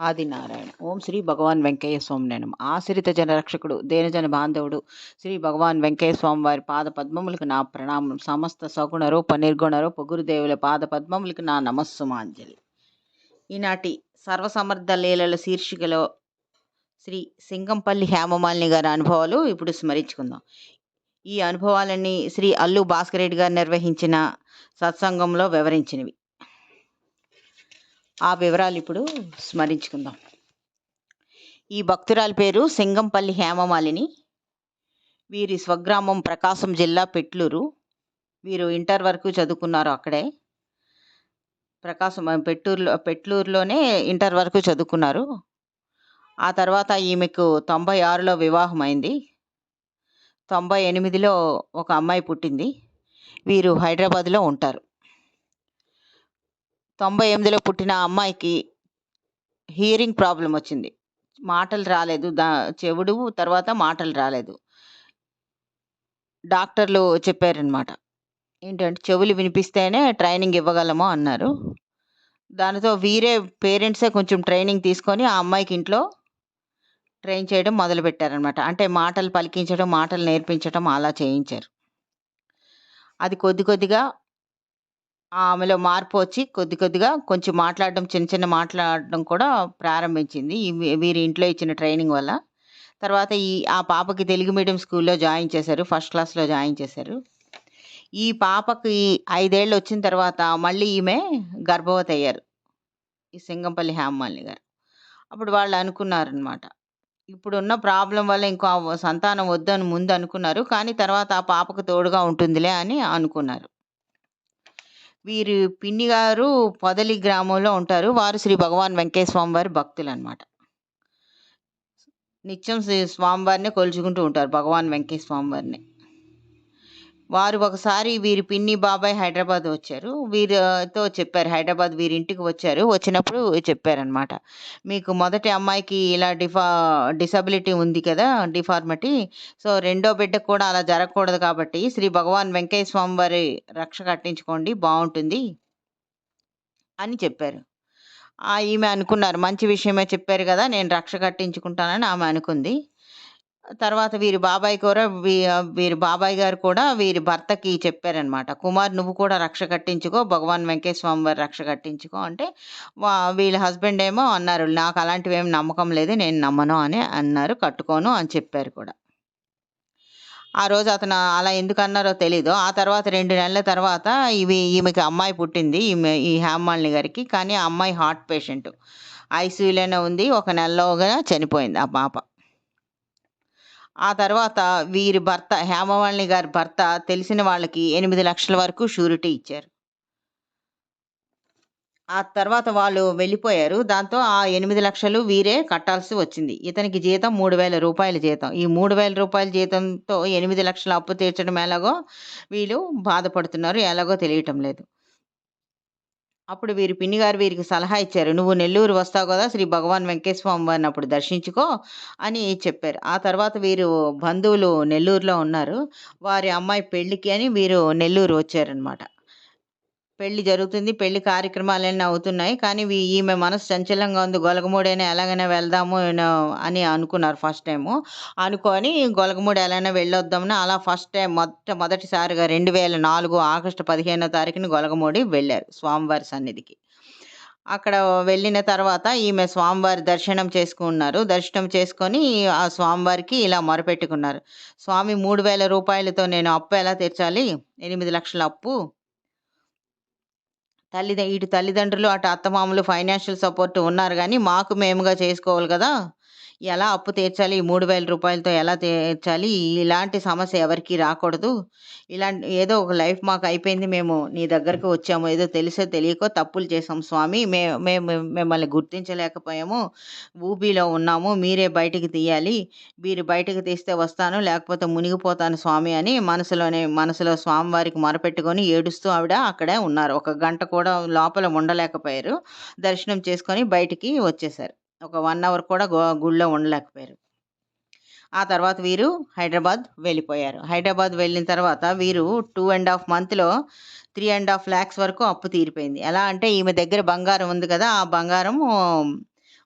ఆదినారాయణ. ఓం శ్రీ భగవాన్ వెంకయ్య స్వామి నేను ఆశ్రిత జనరక్షకుడు దేనజన బాంధవుడు శ్రీ భగవాన్ వెంకయ్య స్వామి వారి పాద పద్మములకు నా ప్రణామం. సమస్త సగుణ రూప నిర్గుణ రూప గురుదేవుల పాద పద్మములకు నా నమస్సుమాంజలి. ఈనాటి సర్వసమర్థ లీలల శీర్షికలో శ్రీ సింగంపల్లి హేమమాలిని గారి అనుభవాలు ఇప్పుడు స్మరించుకుందాం. ఈ అనుభవాలన్నీ శ్రీ అల్లు భాస్కర్ రెడ్డి గారు నిర్వహించిన సత్సంగంలో వివరించినవి. ఆ వివరాలు ఇప్పుడు స్మరించుకుందాం. ఈ భక్తురాలి పేరు సింగంపల్లి హేమమాలిని. వీరి స్వగ్రామం ప్రకాశం జిల్లా పెట్లూరు. వీరు ఇంటర్ వరకు చదువుకున్నారు అక్కడే. ప్రకాశం పెట్టూరులో పెట్లూరులోనే ఇంటర్ వరకు చదువుకున్నారు. ఆ తర్వాత ఈమెకు తొంభై ఆరులో వివాహం అయింది. తొంభై ఎనిమిదిలో ఒక అమ్మాయి పుట్టింది. వీరు హైదరాబాద్లో ఉంటారు. తొంభై ఎనిమిదిలో పుట్టిన అమ్మాయికి హియరింగ్ ప్రాబ్లం వచ్చింది. మాటలు రాలేదు. దా చెవుడు తర్వాత మాటలు రాలేదు. డాక్టర్లు చెప్పారనమాట ఏంటంటే చెవులు వినిపిస్తేనే ట్రైనింగ్ ఇవ్వగలము అన్నారు. దానితో వీరే పేరెంట్సే కొంచెం ట్రైనింగ్ తీసుకొని ఆ అమ్మాయికి ఇంట్లో ట్రైన్ చేయడం మొదలుపెట్టారనమాట అంటే మాటలు పలికించడం మాటలు నేర్పించడం అలా చేయించారు. అది కొద్ది కొద్దిగా ఆమెలో మార్పు వచ్చి కొద్ది కొద్దిగా కొంచెం మాట్లాడడం చిన్న చిన్న మాట్లాడడం కూడా ప్రారంభించింది. ఈ వీరి ఇంట్లో ఇచ్చిన ట్రైనింగ్ వల్ల. తర్వాత ఈ ఆ పాపకి తెలుగు మీడియం స్కూల్లో జాయిన్ చేశారు. ఫస్ట్ క్లాస్లో జాయిన్ చేశారు. ఈ పాపకి ఐదేళ్ళు వచ్చిన తర్వాత మళ్ళీ ఈమె గర్భవతి అయ్యారు. ఈ సింగంపల్లి హేమమాలిని గారు. అప్పుడు వాళ్ళు అనుకున్నారనమాట ఇప్పుడున్న ప్రాబ్లం వల్ల ఇంకో సంతానం వద్దని ముందు అనుకున్నారు. కానీ తర్వాత ఆ పాపకు తోడుగా ఉంటుందిలే అని అనుకున్నారు. వీరి పిన్ని గారు పొదలి గ్రామంలో ఉంటారు. వారు శ్రీ భగవాన్ వెంకయ్య వారి భక్తులు అనమాట నిత్యం శ్రీ స్వామివారిని కొలుచుకుంటూ ఉంటారు. భగవాన్ వెంకటేశ్వర స్వామివారిని. వారు ఒకసారి వీరి పిన్ని బాబాయ్ హైదరాబాద్ వచ్చారు. వీరితో చెప్పారు. హైదరాబాద్ వీరి ఇంటికి వచ్చారు. వచ్చినప్పుడు చెప్పారనమాట మీకు మొదటి అమ్మాయికి ఇలా డిఫా డిసబిలిటీ ఉంది కదా డిఫార్మిటీ. సో రెండో బిడ్డకు కూడా అలా జరగకూడదు కాబట్టి శ్రీ భగవాన్ వెంకయ్య స్వామి వారి రక్ష కట్టించుకోండి. బాగుంటుంది అని చెప్పారు. ఈమె అనుకున్నారు. మంచి విషయమే చెప్పారు కదా నేను రక్ష కట్టించుకుంటానని ఆమె అనుకుంది. తర్వాత వీరి బాబాయ్ కూడా వీరి బాబాయ్ గారు కూడా వీరి భర్తకి చెప్పారనమాట కుమార్ నువ్వు కూడా రక్ష కట్టించుకో భగవాన్ వెంకటేశ్వర స్వామి వారి రక్ష కట్టించుకో అంటే వా వీళ్ళ హస్బెండ్ ఏమో అన్నారు నాకు అలాంటివి ఏం నమ్మకం లేదు నేను నమ్మను అని అన్నారు కట్టుకోను అని చెప్పారు కూడా. ఆ రోజు అతను అలా ఎందుకు అన్నారో తెలీదు. ఆ తర్వాత రెండు నెలల తర్వాత ఇవి ఈమెకి అమ్మాయి పుట్టింది ఈమె ఈ హేమాలిని గారికి. కానీ ఆ అమ్మాయి హార్ట్ పేషెంట్. ఐసీయూలోనే ఉంది ఒక నెలలోగా చనిపోయింది ఆ పాప. ఆ తర్వాత వీరి భర్త హేమవాణి గారి భర్త తెలిసిన వాళ్ళకి ఎనిమిది లక్షల వరకు షూరిటీ ఇచ్చారు. ఆ తర్వాత వాళ్ళు వెళ్ళిపోయారు. దాంతో ఆ ఎనిమిది లక్షలు వీరే కట్టాల్సి వచ్చింది. ఇతనికి జీతం మూడు వేల రూపాయల జీతం. ఈ మూడు వేల రూపాయల జీతంతో ఎనిమిది లక్షల అప్పు తీర్చడం ఎలాగో వీళ్ళు బాధపడుతున్నారు. ఎలాగో తెలియటం లేదు. అప్పుడు వీరి పిన్ని గారు వీరికి సలహా ఇచ్చారు. నువ్వు నెల్లూరు వస్తావు కదా శ్రీ భగవాన్ వెంకటేశ్వరం వారిని అప్పుడు దర్శించుకో అని చెప్పారు. ఆ తర్వాత వీరు బంధువులు నెల్లూరులో ఉన్నారు. వారి అమ్మాయి పెళ్ళికి అని వీరు నెల్లూరు వచ్చారనమాట పెళ్ళి జరుగుతుంది పెళ్ళి కార్యక్రమాలన్నీ అవుతున్నాయి. కానీ ఈమె మనసు చంచలంగా ఉంది. గొలగమూడైనా ఎలాగైనా వెళ్దాము అని అనుకున్నారు ఫస్ట్ టైము. అనుకొని గొలగమూడి ఎలాగైనా వెళ్ళొద్దామని అలా ఫస్ట్ టైం మొట్ట మొదటిసారిగా రెండు వేల నాలుగు ఆగస్టు పదిహేనో తారీఖున గొలగమూడి వెళ్ళారు స్వామివారి సన్నిధికి. అక్కడ వెళ్ళిన తర్వాత ఈమె స్వామివారి దర్శనం చేసుకున్నారు. దర్శనం చేసుకొని ఆ స్వామివారికి ఇలా మొరపెట్టుకున్నారు. స్వామి మూడు వేల రూపాయలతో నేను అప్పు ఎలా తీర్చాలి? ఎనిమిది లక్షల అప్పు తల్లి ఇటు తల్లిదండ్రులు అటు అత్తమామలు ఫైనాన్షియల్ సపోర్ట్ ఉన్నారు కానీ మాకు మేముగా చేసుకోవాలి కదా? ఎలా అప్పు తీర్చాలి? ఈ 3000 రూపాయలతో ఎలా తీర్చాలి? ఇలాంటి సమస్య ఎవరికీ రాకూడదు. ఇలాంటి ఏదో ఒక లైఫ్ మాకు అయిపోయింది. మేము నీ దగ్గరకు వచ్చాము. ఏదో తెలిసో తెలియకో తప్పులు చేసాం స్వామి. మే మేము మిమ్మల్ని గుర్తించలేకపోయాము. ఊబీలో ఉన్నాము. మీరే బయటికి తీయాలి. మీరు బయటకు తీస్తే వస్తాను. లేకపోతే మునిగిపోతాను స్వామి అని మనసులోనే మనసులో స్వామివారికి మొరపెట్టుకొని ఏడుస్తూ ఆవిడ అక్కడే ఉన్నారు. ఒక గంట కూడా లోపల ఉండలేకపోయారు. దర్శనం చేసుకొని బయటికి వచ్చేశారు. ఒక వన్ అవర్ కూడా గో గుడిలో ఉండలేకపోయారు. ఆ తర్వాత వీరు హైదరాబాద్ వెళ్ళిపోయారు. హైదరాబాద్ వెళ్ళిన తర్వాత వీరు టూ అండ్ హాఫ్ మంత్‌లో త్రీ అండ్ హాఫ్ ల్యాక్స్ వరకు అప్పు తీరిపోయింది. ఎలా అంటే ఈమె దగ్గర బంగారం ఉంది కదా! ఆ బంగారం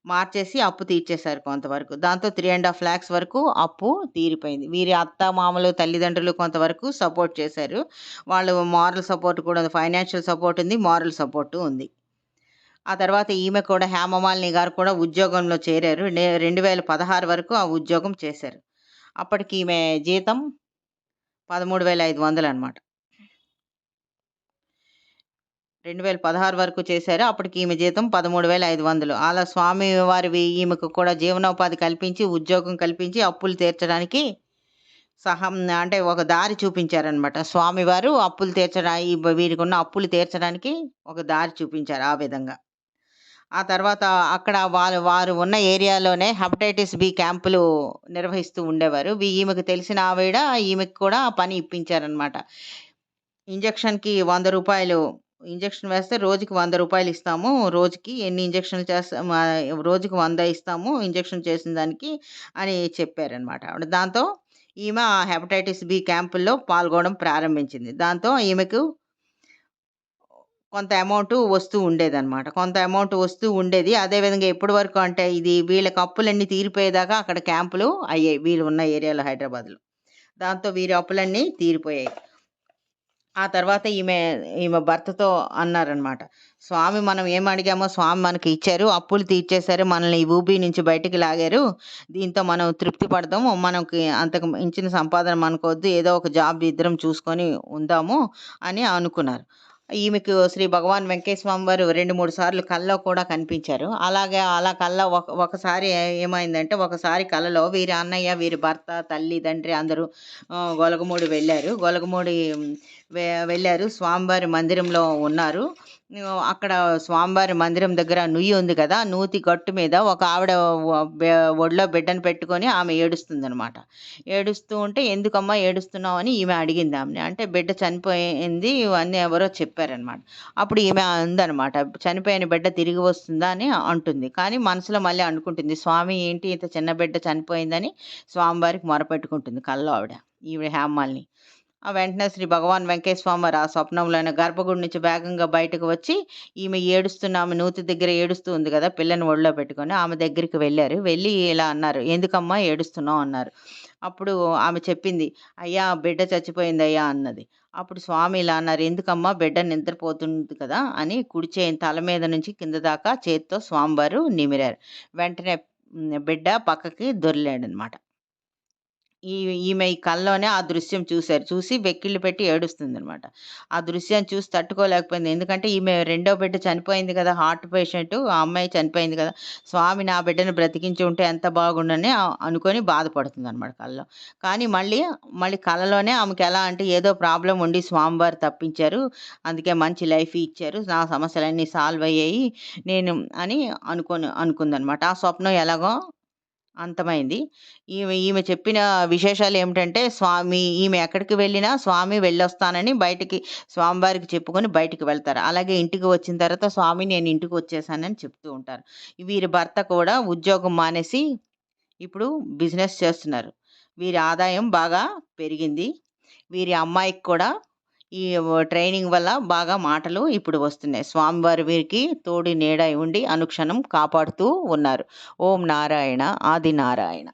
మార్చేసి అప్పు తీర్చేశారు కొంతవరకు. దాంతో త్రీ అండ్ హాఫ్ ల్యాక్స్ వరకు అప్పు తీరిపోయింది. వీరి అత్త మామలు తల్లిదండ్రులు కొంతవరకు సపోర్ట్ చేశారు. వాళ్ళు మోరల్ సపోర్ట్ కూడా ఉంది. ఫైనాన్షియల్ సపోర్ట్ ఉంది. మోరల్ సపోర్టు ఉంది. ఆ తర్వాత ఈమె కూడా హేమమాలిని గారు కూడా ఉద్యోగంలో చేరారు. రెండు వేల పదహారు వరకు ఆ ఉద్యోగం చేశారు. అప్పటికి ఈమె జీతం 13,500 అనమాట. 2016 వరకు చేశారు. అప్పటికి ఈమె జీతం 13,500 అలా స్వామివారివి ఈమెకు కూడా జీవనోపాధి కల్పించి, ఉద్యోగం కల్పించి అప్పులు తీర్చడానికి సహం అంటే ఒక దారి చూపించారనమాట. స్వామివారు అప్పులు తీర్చడా వీరికి ఉన్న అప్పులు తీర్చడానికి ఒక దారి చూపించారు ఆ విధంగా. ఆ తర్వాత అక్కడ వారు వారు ఉన్న ఏరియాలోనే హెపటైటిస్ బి క్యాంపులు నిర్వహిస్తూ ఉండేవారు. ఈమెకు తెలిసిన ఆవిడ ఈమెకు కూడా పని ఇప్పించారనమాట. ఇంజెక్షన్‌కి వంద రూపాయలు ఇంజక్షన్ వేస్తే రోజుకి వంద రూపాయలు ఇస్తాము. రోజుకి ఎన్ని ఇంజెక్షన్‌లు చేస్తాము రోజుకి వంద ఇస్తాము ఇంజక్షన్ చేసిన దానికి అని చెప్పారనమాట ఆవిడ. దాంతో ఈమె ఆ హెపటైటిస్ బి క్యాంపుల్లో పాల్గొనడం ప్రారంభించింది. దాంతో ఈమెకు కొంత అమౌంట్ వస్తూ ఉండేదనమాట. కొంత అమౌంట్ వస్తూ ఉండేది. అదే విధంగా ఎప్పటి వరకు అంటే ఇది వీళ్ళకి అప్పులన్నీ తీరిపోయేదాకా అక్కడ క్యాంపులు అయ్యాయి. వీళ్ళు ఉన్న ఏరియాలో హైదరాబాద్‌లో. దాంతో వీరి అప్పులన్నీ తీరిపోయాయి. ఆ తర్వాత ఈమె ఈమె భర్తతో అన్నారనమాట. స్వామి మనం ఏం అడిగామో స్వామి మనకి ఇచ్చారు. అప్పులు తీర్చేశారు. మనల్ని ఈ ఊబీ నుంచి బయటికి లాగారు. దీంతో మనం తృప్తి పడదాము. మనకి అంతకు మించిన సంపాదన మనకొద్దు. ఏదో ఒక జాబ్ ఇద్దరం చూసుకొని ఉందాము అని అనుకున్నారు. ఈమెకు శ్రీ భగవాన్ వెంకటేశ్వర వారు 2, 3 సార్లు కళ్ళలో కూడా కనిపించారు. అలాగే అలా కళ్ళ ఒక ఒకసారి ఏమైందంటే ఒకసారి కలలో వీరి అన్నయ్య, వీరి భర్త, తల్లి, తండ్రి అందరూ గొలగమూడి వెళ్ళారు గొలగమూడి వెళ్ళారు స్వామివారి మందిరంలో ఉన్నారు. అక్కడ స్వామివారి మందిరం దగ్గర నుయ్యి ఉంది కదా! నూతి గట్టు మీద ఒక ఆవిడ ఒడిలో బిడ్డను పెట్టుకొని ఆమె ఏడుస్తుందనమాట. ఏడుస్తూ ఉంటే "ఎందుకమ్మా ఏడుస్తున్నావు?" అని ఈమె అడిగింది ఆమెని. అంటే బిడ్డ చనిపోయింది ఇవన్నీ ఎవరో చెప్పారనమాట. అప్పుడు ఈమె అందనమాట. చనిపోయిన బిడ్డ తిరిగి వస్తుందా అని అంటుంది. కానీ మనసులో మళ్ళీ అనుకుంటుంది. స్వామి ఏంటి ఇంత చిన్న బిడ్డ చనిపోయిందని స్వామివారికి మొరపెట్టుకుంటుంది కల్లో ఆవిడ. ఈవిడ హేమమాలిని. ఆ వెంటనే శ్రీ భగవాన్ వెంకటేశ్వర స్వామి వారు ఆ స్వప్నంలోనే గర్భగుడి నుంచి వేగంగా బయటకు వచ్చి ఈమె ఏడుస్తున్న ఆమె నూతి దగ్గర ఏడుస్తూ ఉంది కదా! పిల్లని ఒడిలో పెట్టుకొని ఆమె దగ్గరికి వెళ్ళారు వెళ్ళి ఇలా అన్నారు. "ఎందుకమ్మా ఏడుస్తున్నావు?" అన్నారు. అప్పుడు ఆమె చెప్పింది. "అయ్యా బిడ్డ చచ్చిపోయిందయ్యా" అన్నది. అప్పుడు స్వామి ఇలా అన్నారు. "ఎందుకమ్మా బిడ్డ నిద్రపోతుంది కదా!" అని కుడి చేయి తల మీద నుంచి కింద దాకా చేత్తో స్వామివారు నిమిరారు. వెంటనే బిడ్డ పక్కకి దొరిలాడనమాట ఈ ఈమె ఈ కళ్ళలోనే ఆ దృశ్యం చూశారు చూసి వెక్కిళ్ళు పెట్టి ఏడుస్తుందనమాట. ఆ దృశ్యం చూసి తట్టుకోలేకపోయింది. ఎందుకంటే ఈమె రెండో బిడ్డ చనిపోయింది కదా! Heart patient. ఆ అమ్మాయి చనిపోయింది కదా! స్వామి నా బిడ్డను బ్రతికించి ఉంటే ఎంత బాగుండని అనుకొని బాధపడుతుంది బాధపడుతుందనమాట కళ్ళలో కానీ మళ్ళీ, మళ్ళీ కలలోనే ఆమెకి ఎలా అంటే ఏదో ప్రాబ్లం ఉండి స్వామివారు తప్పించారు. అందుకే మంచి లైఫ్ ఇచ్చారు. నా సమస్యలన్నీ సాల్వ్ అయ్యాయి. నేను అని అనుకోని అనుకుందనమాట. ఆ స్వప్నం ఎలాగో అంతమైంది. ఈమె ఈమె చెప్పిన విశేషాలు ఏమిటంటే స్వామి ఈమె ఎక్కడికి వెళ్ళినా స్వామి వెళ్ళొస్తానని బయటికి స్వామివారికి చెప్పుకొని బయటికి వెళ్తారు. అలాగే ఇంటికి వచ్చిన తర్వాత స్వామి నేను ఇంటికి వచ్చేసానని చెప్తూ ఉంటారు. వీరి భర్త కూడా ఉద్యోగం మానేసి ఇప్పుడు బిజినెస్ చేస్తున్నారు. వీరి ఆదాయం బాగా పెరిగింది. వీరి అమ్మాయికి కూడా ఈ ట్రైనింగ్ వల్ల బాగా మాటలు ఇప్పుడు వస్తున్నాయి. స్వామివారి వీరికి తోడి నీడై ఉండి అనుక్షణం కాపాడుతూ ఉన్నారు. ఓం నారాయణ ఆది నారాయణ.